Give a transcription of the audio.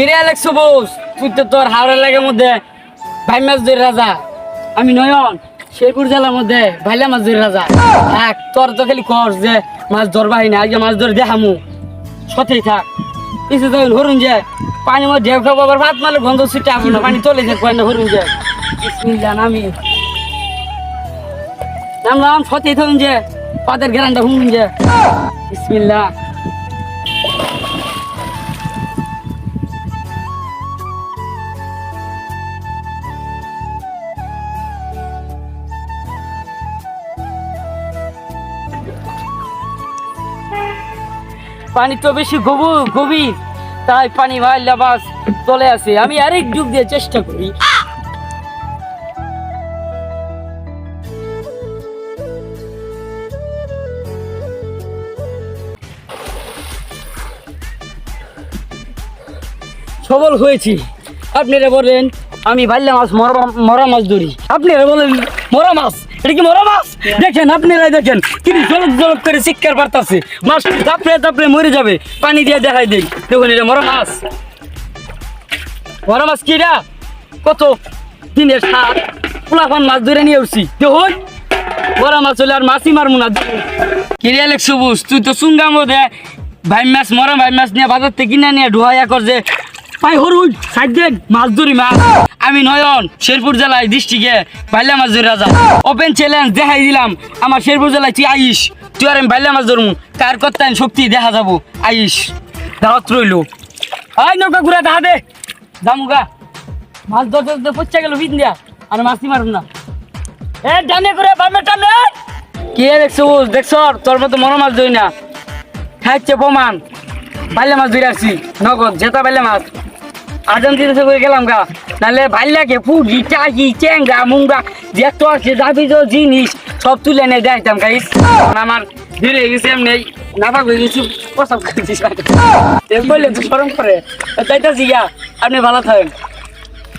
কিরে আলেক্স বোস তুই তো তোর হাওড়া লাগার মধ্যে ভাই মাছ ধরে রাজা। আমি নয়ন, শেরপুর জেলার মধ্যে ভাইলা মাছ ধরে রাজা। থাক, তোর তো খালি কর যে মাছ ধরবাই না আজকে মাছ ধরে দেখামু। সতেই থাক। কিছু তো হরুন যে, পানি মধ্যে ঢেউ খাব, আবার ভাত মারলে গন্ধ ছুটে আপনি পানি চলে যায় কয় না হরুন যে। বিসমিল্লাহ, নামি। নামলাম সতেই থাকুন যে, পাদের গ্রানটা হুমুন যে। বিসমিল্লাহ। পানি তো বেশি গভীর গভীর। তাই পানি মারলে বাস চলে আসে। আমি আরেক যুগ দিয়ে চেষ্টা করি। সবল হয়েছি। আপনারা বলেন, আমি ভাল্লা মাছ, মরা মরা মাছ ধরি। আপনারা বলেন, মরা মাছ। এটা কি মরা মাছ? দেখেন আপনারাই দেখেন কি জলক জলক করে শিক্ষার বার্তাছে মাছ তাপড়ে তাপড়ে মরে যাবে? পানি দিয়ে দেখাই দেই। দেখুন এটা মরা মাছ। মরা মাছ কি এটা? কত দিনের সাত পোলাপান মাছ ধরে নিয়ে উঠছি দেখুন মরা মাছ হলে আর মাছই মারবো না। কিরিয়া লেখ সবুজ তুই তো সুঙ্গাম দে। ভাই মাছ মরা ভাই মাছ নিয়ে বাজার থেকে কিনে নিয়ে ঢুয়াইয়া কর যে পাই হরুন সাইড দেন। মাছ ধরি মাছ আমি নয়ন, শেরপুর জেলায় ডিস্ট্রিক্টে বাইলা মাছ ধরে রাজা। ওপেন চ্যালেঞ্জ দেখাই দিলাম। আমার শেরপুর জেলায় তুই আইস। তুই আর আমি বাইলা মাছ ধরমু। কার কর্তায় শক্তি দেখা যাব। আইস। দাওয়াত রইল। আই নৌকা ঘুরা দেখা দে। দামুগা মাছ ধরতে ধরতে পচা গেল বিদ দিয়া। আর মাছই মারুন না। এ, ডানে করে বামে টানে। কে দেখছ দেখছ? তোর মতো মনো মাছ ধরি না। খাইছে প্রমাণ। বাইলে মাছ ধরে আসছি। নগদ, জেতা বাইলে মাছ। আর্জেন্টিনা করে গেলাম গা। নাহলে ভালো লাগে ফুটি চাকি চেঙ্গা মুঙ্গা যত আছে যাবি তো জিনিস, সব তুলে এনে দেখতাম গাইস আমার ধীরে গেছে, এমনি নাফা হয়ে গেছি প্রসাব খাইছিস বললে তো সরম করে। তাইটা জিগা আপনি ভালো থাকেন।